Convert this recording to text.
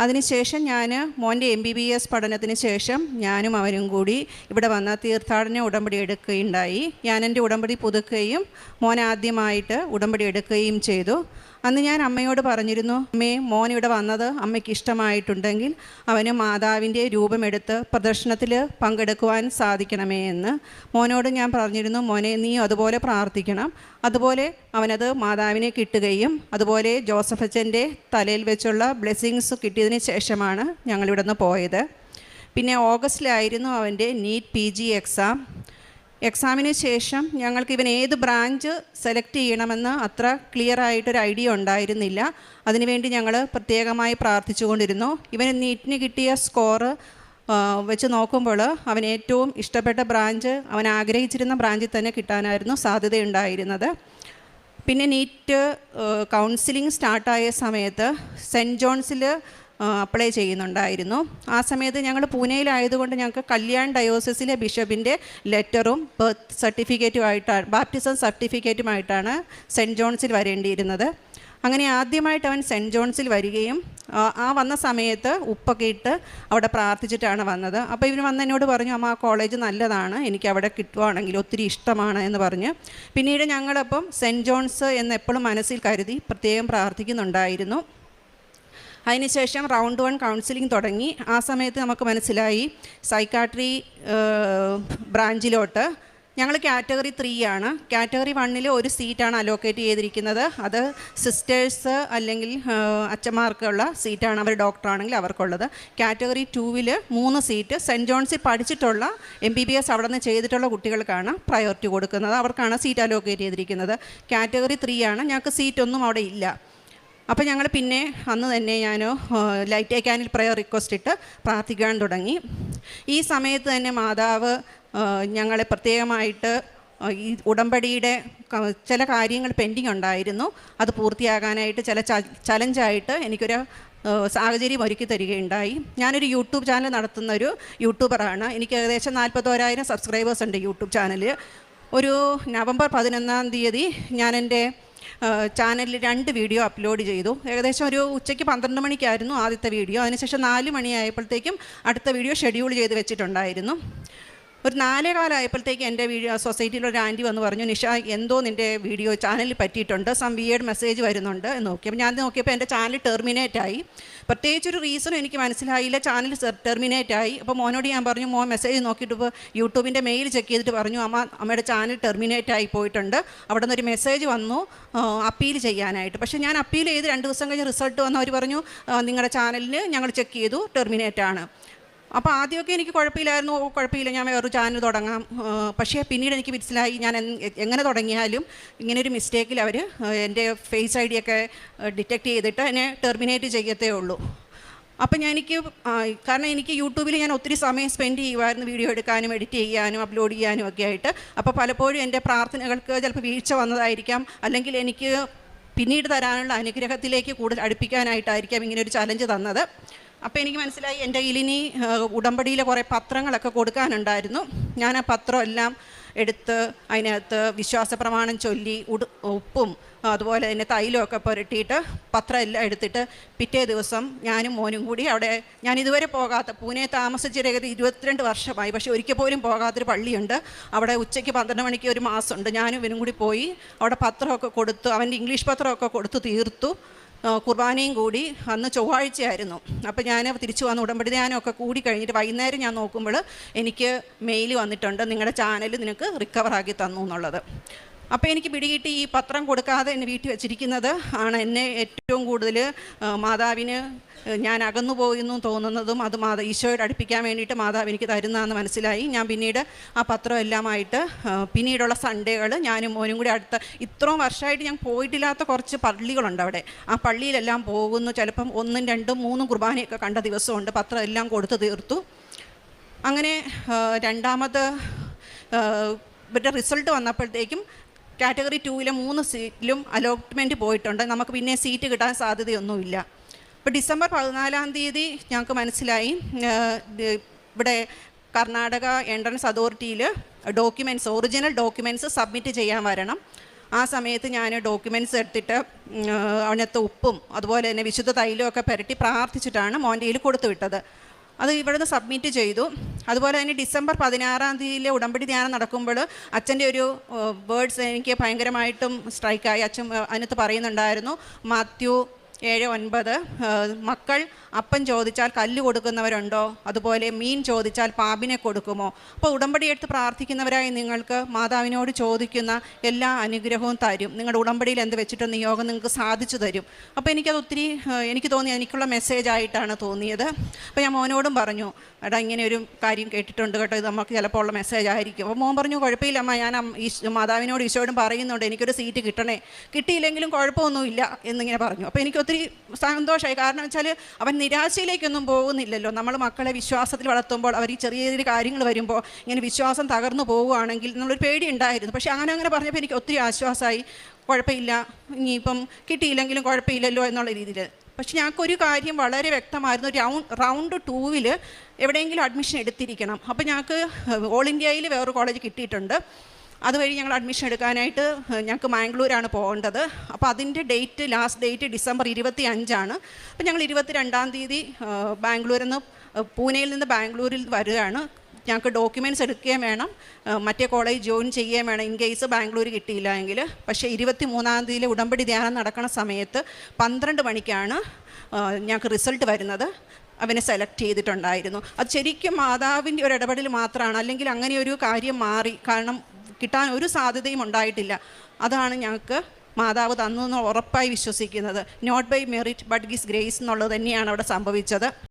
അതിനുശേഷം ഞാൻ മോന്റെ എം ബി ബി എസ് പഠനത്തിന് ശേഷം ഞാനും അവനും കൂടി ഇവിടെ വന്ന തീർത്ഥാടന ഉടമ്പടി എടുക്കുകയുണ്ടായി. ഞാൻ എന്റെ ഉടമ്പടി പുതുക്കുകയും മോൻ ആദ്യമായിട്ട് ഉടമ്പടി എടുക്കുകയും ചെയ്തു. അന്ന് ഞാൻ അമ്മയോട് പറഞ്ഞിരുന്നു അമ്മേ മോൻ ഇവിടെ വന്നത് അമ്മയ്ക്ക് ഇഷ്ടമായിട്ടുണ്ടെങ്കിൽ അവന് മാതാവിന്റെ രൂപമെടുത്ത് പ്രദർശനത്തിൽ പങ്കെടുക്കുവാൻ സാധിക്കണമേ എന്ന് മോനോട് ഞാൻ പറഞ്ഞിരുന്നു മോനെ നീ അതുപോലെ പ്രാർത്ഥിക്കണം. അതുപോലെ അവനത് മാതാവിനെ കിട്ടുകയും അതുപോലെ ജോസഫ് അച്ഛന്റെ തലയിൽ വെച്ചുള്ള ബ്ലെസ്സിങ്സ് കിട്ടിയതിന് ശേഷമാണ് ഞങ്ങളിവിടെ നിന്ന് പോയത്. പിന്നെ ഓഗസ്റ്റിലായിരുന്നു അവന്റെ നീറ്റ് പി ജി എക്സാം. എക്സാമിന് ശേഷം ഞങ്ങൾക്ക് ഇവൻ ഏത് ബ്രാഞ്ച് സെലക്ട് ചെയ്യണമെന്ന് അത്ര ക്ലിയർ ആയിട്ടൊരു ഐഡിയ ഉണ്ടായിരുന്നില്ല. അതിനുവേണ്ടി ഞങ്ങൾ പ്രത്യേകമായി പ്രാർത്ഥിച്ചുകൊണ്ടിരുന്നു ഇവന് നീറ്റിന് കിട്ടിയ സ്കോറ് വെച്ച് നോക്കുമ്പോൾ അവൻ ഏറ്റവും ഇഷ്ടപ്പെട്ട ബ്രാഞ്ച് അവൻ ആഗ്രഹിച്ചിരുന്ന ബ്രാഞ്ചിൽ തന്നെ കിട്ടാനായിരുന്നു സാധ്യതയുണ്ടായിരുന്നത്. പിന്നെ നീറ്റ് കൗൺസിലിംഗ് സ്റ്റാർട്ടായ സമയത്ത് സെന്റ് ജോൺസിൽ അപ്ലൈ ചെയ്യുന്നുണ്ടായിരുന്നു. ആ സമയത്ത് ഞങ്ങൾ പൂനെയിലായതുകൊണ്ട് ഞങ്ങൾക്ക് കല്യാൺ ഡയോസിസിലെ ബിഷപ്പിന്റെ ലെറ്ററും ബർത്ത് സർട്ടിഫിക്കറ്റുമായിട്ടാണ് ബാപ്റ്റിസം സർട്ടിഫിക്കറ്റുമായിട്ടാണ് സെന്റ് ജോൺസിൽ വരേണ്ടിയിരുന്നത്. അങ്ങനെ ആദ്യമായിട്ട് അവൻ സെന്റ് ജോൺസിൽ വരികയും ആ- വന്ന സമയത്ത് ഉപ്പൊക്കെ ഇട്ട് അവിടെ പ്രാർത്ഥിച്ചിട്ടാണ് വന്നത്. അപ്പോൾ ഇവർ വന്ന് എന്നോട് പറഞ്ഞു അമ്മ ആ കോളേജ് നല്ലതാണ് എനിക്ക് അവിടെ കിട്ടുവാണെങ്കിൽ ഒത്തിരി ഇഷ്ടമാണ് എന്ന് പറഞ്ഞ്. പിന്നീട് ഞങ്ങളപ്പം സെന്റ് ജോൺസ് എന്ന് എപ്പോഴും മനസ്സിൽ കരുതി പ്രത്യേകം പ്രാർത്ഥിക്കുന്നുണ്ടായിരുന്നു. അതിനുശേഷം റൗണ്ട് വൺ കൗൺസിലിംഗ് തുടങ്ങി. ആ സമയത്ത് നമുക്ക് മനസ്സിലായി സൈക്കാട്രി ബ്രാഞ്ചിലോട്ട്. ഞങ്ങൾ കാറ്റഗറി ത്രീ ആണ്. കാറ്റഗറി വണ്ണിൽ ഒരു സീറ്റാണ് അലോക്കേറ്റ് ചെയ്തിരിക്കുന്നത്. അത് സിസ്റ്റേഴ്സ് അല്ലെങ്കിൽ അച്ഛന്മാർക്കുള്ള സീറ്റാണ് അവർ ഡോക്ടറാണെങ്കിൽ അവർക്കുള്ളത്. കാറ്റഗറി ടൂവിൽ മൂന്ന് സീറ്റ്. സെന്റ് ജോൺസിൽ പഠിച്ചിട്ടുള്ള എം ബി ബി എസ് അവിടെ നിന്ന് ചെയ്തിട്ടുള്ള കുട്ടികൾക്കാണ് പ്രയോറിറ്റി കൊടുക്കുന്നത്. അവർക്കാണ് സീറ്റ് അലോക്കേറ്റ് ചെയ്തിരിക്കുന്നത്. കാറ്റഗറി ത്രീ ആണ്. ഞങ്ങൾക്ക് സീറ്റൊന്നും അവിടെ ഇല്ല. അപ്പോൾ ഞങ്ങൾ പിന്നെ അന്ന് തന്നെ ഞാൻ ലൈറ്റ് ഏക്കാനിൽ പ്രയർ റിക്വസ്റ്റ് ഇട്ട് പ്രാർത്ഥിക്കാൻ തുടങ്ങി. ഈ സമയത്ത് തന്നെ മാതാവ് ഞങ്ങളെ പ്രത്യേകമായിട്ട് ഈ ഉടമ്പടിയുടെ ചില കാര്യങ്ങൾ പെൻഡിങ് ഉണ്ടായിരുന്നു. അത് പൂർത്തിയാകാനായിട്ട് ചില ചലഞ്ചായിട്ട് എനിക്കൊരു സാഹചര്യം ഒരുക്കി തരികയുണ്ടായി. ഞാനൊരു യൂട്യൂബ് ചാനൽ നടത്തുന്ന ഒരു യൂട്യൂബറാണ്. എനിക്ക് ഏകദേശം നാൽപ്പത്തോരായിരം സബ്സ്ക്രൈബേഴ്സ് ഉണ്ട് യൂട്യൂബ് ചാനൽ ഒരു നവംബർ പതിനൊന്നാം തീയതി ഞാൻ എന്റെ ചാനലിൽ രണ്ട് വീഡിയോ അപ്ലോഡ് ചെയ്തു. ഏകദേശം ഒരു ഉച്ചയ്ക്ക് പന്ത്രണ്ട് മണിക്കായിരുന്നു ആദ്യത്തെ വീഡിയോ അതിനുശേഷം നാല് മണിയായപ്പോഴത്തേക്കും അടുത്ത വീഡിയോ ഷെഡ്യൂൾ ചെയ്ത് വെച്ചിട്ടുണ്ടായിരുന്നു. ഒരു നാലേ കാലമായപ്പോഴത്തേക്ക് എന്റെ വീഡിയോ സൊസൈറ്റിയിൽ ഒരു ആന്റി വന്ന് പറഞ്ഞു നിഷ എന്തോ നിന്റെ വീഡിയോ ചാനലിൽ പറ്റിയിട്ടുണ്ട്. സം വിയേഡ് മെസ്സേജ് വരുന്നുണ്ട്. എന്ന് നോക്കി. അപ്പോൾ ഞാൻ നോക്കിയപ്പോൾ എന്റെ ചാനൽ ടെർമിനേറ്റ് ആയി. പ്രത്യേകിച്ചൊരു റീസണും എനിക്ക് മനസ്സിലായില്ല. ചാനൽ ടെർമിനേറ്റ് ആയി. അപ്പോൾ മോനോട് ഞാൻ പറഞ്ഞു മോൻ മെസ്സേജ് നോക്കിയിട്ട് ഇപ്പോൾ യൂട്യൂബിന്റെ മെയിൽ ചെക്ക് ചെയ്തിട്ട് പറഞ്ഞു അമ്മ അമ്മയുടെ ചാനൽ ടെർമിനേറ്റ് ആയി പോയിട്ടുണ്ട്. അവിടെ നിന്നൊരു മെസ്സേജ് വന്നു അപ്പീൽ ചെയ്യാനായിട്ട്. പക്ഷേ ഞാൻ അപ്പീൽ ചെയ്ത് രണ്ട് ദിവസം കഴിഞ്ഞ് റിസൾട്ട് വന്നു അവർ പറഞ്ഞു നിങ്ങളുടെ ചാനലിന് ഞങ്ങൾ ചെക്ക് ചെയ്തു ടെർമിനേറ്റ് ആണ്. അപ്പോൾ ആദ്യമൊക്കെ എനിക്ക് കുഴപ്പമില്ലായിരുന്നു. കുഴപ്പമില്ല. ഞാൻ വേറൊരു ചാനൽ തുടങ്ങാം. പക്ഷേ പിന്നീട് എനിക്ക് മനസ്സിലായി ഞാൻ എങ്ങനെ തുടങ്ങിയാലും ഇങ്ങനെ ഒരു മിസ്റ്റേക്കിൽ അവർ എന്റെ ഫേസ് ഐ ഡിയൊക്കെ ഡിറ്റക്റ്റ് ചെയ്തിട്ട് എന്നെ ടെർമിനേറ്റ് ചെയ്യത്തേ ഉള്ളൂ. അപ്പം ഞാൻ എനിക്ക് കാരണം എനിക്ക് യൂട്യൂബിൽ ഞാൻ ഒത്തിരി സമയം സ്പെൻഡ് ചെയ്യുമായിരുന്നു വീഡിയോ എടുക്കാനും എഡിറ്റ് ചെയ്യാനും അപ്ലോഡ് ചെയ്യാനും ഒക്കെ ആയിട്ട്. അപ്പോൾ പലപ്പോഴും എന്റെ പ്രാർത്ഥനകൾക്ക് ചിലപ്പോൾ വീഴ്ച വന്നതായിരിക്കാം. അല്ലെങ്കിൽ എനിക്ക് പിന്നീട് തരാനുള്ള അനുഗ്രഹത്തിലേക്ക് കൂടുതൽ അടുപ്പിക്കാനായിട്ടായിരിക്കാം ഇങ്ങനെ ഒരു ചലഞ്ച് തന്നത്. അപ്പോൾ എനിക്ക് മനസ്സിലായി എന്റെ കയ്യിൽ ഇനി ഉടമ്പടിയിലെ കുറേ പത്രങ്ങളൊക്കെ കൊടുക്കാനുണ്ടായിരുന്നു. ഞാൻ ആ പത്രം എല്ലാം എടുത്ത് അതിനകത്ത് വിശ്വാസ പ്രമാണം ചൊല്ലി ഉട് ഉപ്പും അതുപോലെ തന്നെ തൈലമൊക്കെ പുരട്ടിയിട്ട് പത്രം എല്ലാം എടുത്തിട്ട് പിറ്റേ ദിവസം ഞാനും മോനും കൂടി അവിടെ ഞാൻ ഇതുവരെ പോകാത്ത പൂനെ താമസിച്ചിട്ട് ഏകദേശം ഇരുപത്തിരണ്ട് വർഷമായി. പക്ഷേ ഒരിക്കൽ പോലും പോകാത്തൊരു പള്ളിയുണ്ട്. അവിടെ ഉച്ചയ്ക്ക് പന്ത്രണ്ട് മണിക്ക് ഒരു മാസമുണ്ട്. ഞാനും ഇവനും കൂടി പോയി അവിടെ പത്രമൊക്കെ കൊടുത്തു അവന്റെ ഇംഗ്ലീഷ് പത്രമൊക്കെ കൊടുത്തു തീർത്തു. കുർബാനയും കൂടി അന്ന് ചൊവ്വാഴ്ചയായിരുന്നു. അപ്പോൾ ഞാൻ തിരിച്ചു വന്ന് ഉടമ്പടി ധ്യാനമൊക്കെ കൂടി കഴിഞ്ഞിട്ട് വൈകുന്നേരം ഞാൻ നോക്കുമ്പോൾ എനിക്ക് മെയിൽ വന്നിട്ടുണ്ട്. നിങ്ങളുടെ ചാനൽ നിനക്ക് റിക്കവറാക്കി തന്നു എന്നുള്ളത്. അപ്പോൾ എനിക്ക് പിടികിട്ടി ഈ പത്രം കൊടുക്കാതെ എന്നെ വീട്ടിൽ വെച്ചിരിക്കുന്നത് ആണ് എന്നെ ഏറ്റവും കൂടുതൽ മാതാവിന് ഞാൻ അകന്നു പോയെന്നു തോന്നുന്നതും അത് മാതാ ഈശോയോട് അടുപ്പിക്കാൻ വേണ്ടിയിട്ട് മാതാവ് എനിക്ക് തരുന്നതെന്ന് മനസ്സിലായി. ഞാൻ പിന്നീട് ആ പത്രം എല്ലാമായിട്ട് പിന്നീടുള്ള സൺഡേകൾ ഞാനും മോനും കൂടി അടുത്ത ഇത്രയും വർഷമായിട്ട് ഞാൻ പോയിട്ടില്ലാത്ത കുറച്ച് പള്ളികളുണ്ട് അവിടെ. ആ പള്ളിയിലെല്ലാം പോകുന്നു. ചിലപ്പം ഒന്നും രണ്ടും മൂന്നും കുർബാനയൊക്കെ കണ്ട ദിവസമുണ്ട്. പത്രം എല്ലാം കൊടുത്തു തീർത്തു. അങ്ങനെ രണ്ടാമത് ഇവരുടെ റിസൾട്ട് വന്നപ്പോഴത്തേക്കും കാറ്റഗറി ടൂവിലെ മൂന്ന് സീറ്റിലും അലോട്ട്മെന്റ് പോയിട്ടുണ്ട്. നമുക്ക് പിന്നെ സീറ്റ് കിട്ടാൻ സാധ്യതയൊന്നുമില്ല. ഇപ്പോൾ ഡിസംബർ പതിനാലാം തീയതി ഞങ്ങൾക്ക് മനസ്സിലായി ഇവിടെ കർണാടക എൻട്രൻസ് അതോറിറ്റിയിൽ ഡോക്യുമെന്റ്സ് ഒറിജിനൽ ഡോക്യുമെന്റ്സ് സബ്മിറ്റ് ചെയ്യാൻ വരണം. ആ സമയത്ത് ഞാൻ ഡോക്യുമെന്റ്സ് എടുത്തിട്ട് അവനത്തെ ഉപ്പും അതുപോലെ തന്നെ വിശുദ്ധ തൈലമൊക്കെ പുരട്ടി പ്രാർത്ഥിച്ചിട്ടാണ് മോന്റെ കയ്യിൽ കൊടുത്തു വിട്ടത്. അത് ഇവിടുന്ന് സബ്മിറ്റ് ചെയ്തു. അതുപോലെ തന്നെ ഡിസംബർ പതിനാറാം തീയതിയിലെ ഉടമ്പടി ധ്യാനം നടക്കുമ്പോൾ അച്ഛന്റെ ഒരു വേർഡ്സ് എനിക്ക് ഭയങ്കരമായിട്ടും സ്ട്രൈക്കായി അച്ഛൻ അതിനകത്ത് പറയുന്നുണ്ടായിരുന്നു മാത്യു ഏഴ് ഒൻപത് മക്കൾ അപ്പം ചോദിച്ചാൽ കല്ല് കൊടുക്കുന്നവരുണ്ടോ? അതുപോലെ മീൻ ചോദിച്ചാൽ പാമ്പിനെ കൊടുക്കുമോ? അപ്പോൾ ഉടമ്പടി എടുത്ത് പ്രാർത്ഥിക്കുന്നവരായി നിങ്ങൾക്ക് മാതാവിനോട് ചോദിക്കുന്ന എല്ലാ അനുഗ്രഹവും തരും. നിങ്ങളുടെ ഉടമ്പടിയിൽ എന്ത് വെച്ചിട്ട് നിയോഗം നിങ്ങൾക്ക് സാധിച്ചു തരും. അപ്പോൾ എനിക്കത് ഒത്തിരി എനിക്ക് തോന്നി എനിക്കുള്ള മെസ്സേജ് ആയിട്ടാണ് തോന്നിയത്. അപ്പോൾ ഞാൻ മോനോടും പറഞ്ഞു എടാ ഇങ്ങനെ ഒരു കാര്യം കേട്ടിട്ടുണ്ട് കേട്ടോ ഇത് നമുക്ക് ചിലപ്പോൾ ഉള്ള മെസ്സേജ് ആയിരിക്കും. അപ്പോൾ മോൻ പറഞ്ഞു കുഴപ്പമില്ല അമ്മ ഞാൻ മാതാവിനോട് ഈശോയോടും പറയുന്നുണ്ട് എനിക്കൊരു സീറ്റ് കിട്ടണേ. കിട്ടിയില്ലെങ്കിലും കുഴപ്പമൊന്നുമില്ല എന്നിങ്ങനെ പറഞ്ഞു. അപ്പോൾ എനിക്ക് ഒത്തിരി സന്തോഷമായി. കാരണം വെച്ചാൽ അവൻ നിരാശയിലേക്കൊന്നും പോകുന്നില്ലല്ലോ. നമ്മൾ മക്കളെ വിശ്വാസത്തിൽ വളർത്തുമ്പോൾ അവർ ഈ ചെറിയ ചെറിയ കാര്യങ്ങൾ വരുമ്പോൾ ഇങ്ങനെ വിശ്വാസം തകർന്നു പോവുകയാണെങ്കിൽ എന്നുള്ളൊരു പേടി ഉണ്ടായിരുന്നു. പക്ഷേ അങ്ങനെ അങ്ങനെ പറഞ്ഞപ്പോൾ എനിക്ക് ഒത്തിരി ആശ്വാസമായി. കുഴപ്പമില്ല. ഇനിയിപ്പം കിട്ടിയില്ലെങ്കിലും കുഴപ്പമില്ലല്ലോ എന്നുള്ള രീതിയിൽ. പക്ഷെ ഞങ്ങൾക്കൊരു കാര്യം വളരെ വ്യക്തമായിരുന്നു. റൗണ്ട് റൗണ്ട് ടൂവിൽ എവിടെയെങ്കിലും അഡ്മിഷൻ എടുത്തിരിക്കണം. അപ്പോൾ ഞങ്ങൾക്ക് ഓൾ ഇന്ത്യയിൽ വേറൊരു കോളേജ് കിട്ടിയിട്ടുണ്ട്. അതുവഴി ഞങ്ങൾ അഡ്മിഷൻ എടുക്കാനായിട്ട് ഞങ്ങൾക്ക് മാംഗ്ലൂരാണ് പോകേണ്ടത്. അപ്പോൾ അതിന്റെ ഡേറ്റ് ലാസ്റ്റ് ഡേറ്റ് ഡിസംബർ ഇരുപത്തി അഞ്ചാണ് അപ്പോൾ ഞങ്ങൾ ഇരുപത്തി രണ്ടാം തീയതി ബാംഗ്ലൂരിൽ നിന്ന് പൂനെയിൽ നിന്ന് ബാംഗ്ലൂരിൽ വരികയാണ്. ഞങ്ങൾക്ക് ഡോക്യുമെന്റ്സ് എടുക്കുകയും വേണം. മറ്റേ കോളേജ് ജോയിൻ ചെയ്യുകയും വേണം. ഇൻ കേസ് ബാംഗ്ലൂർ കിട്ടിയില്ല എങ്കിൽ. പക്ഷേ ഇരുപത്തി മൂന്നാം തീയതി ഉടമ്പടി ധ്യാനം നടക്കുന്ന സമയത്ത് പന്ത്രണ്ട് മണിക്കാണ് ഞങ്ങൾക്ക് റിസൾട്ട് വരുന്നത്. അവനെ സെലക്ട് ചെയ്തിട്ടുണ്ടായിരുന്നു. അത് ശരിക്കും മാതാവിന്റെ ഒരു ഇടപെടൽ മാത്രമാണ്. അല്ലെങ്കിൽ അങ്ങനെ ഒരു കാര്യം മാറി. കാരണം കിട്ടാൻ ഒരു സാധ്യതയും ഉണ്ടായിട്ടില്ല. അതാണ് ഞങ്ങൾക്ക് മാതാവ് തന്നു എന്ന് ഉറപ്പായി വിശ്വസിക്കുന്നത്. Not by merit but his grace എന്നുള്ളത് തന്നെയാണ് അവിടെ സംഭവിച്ചത്.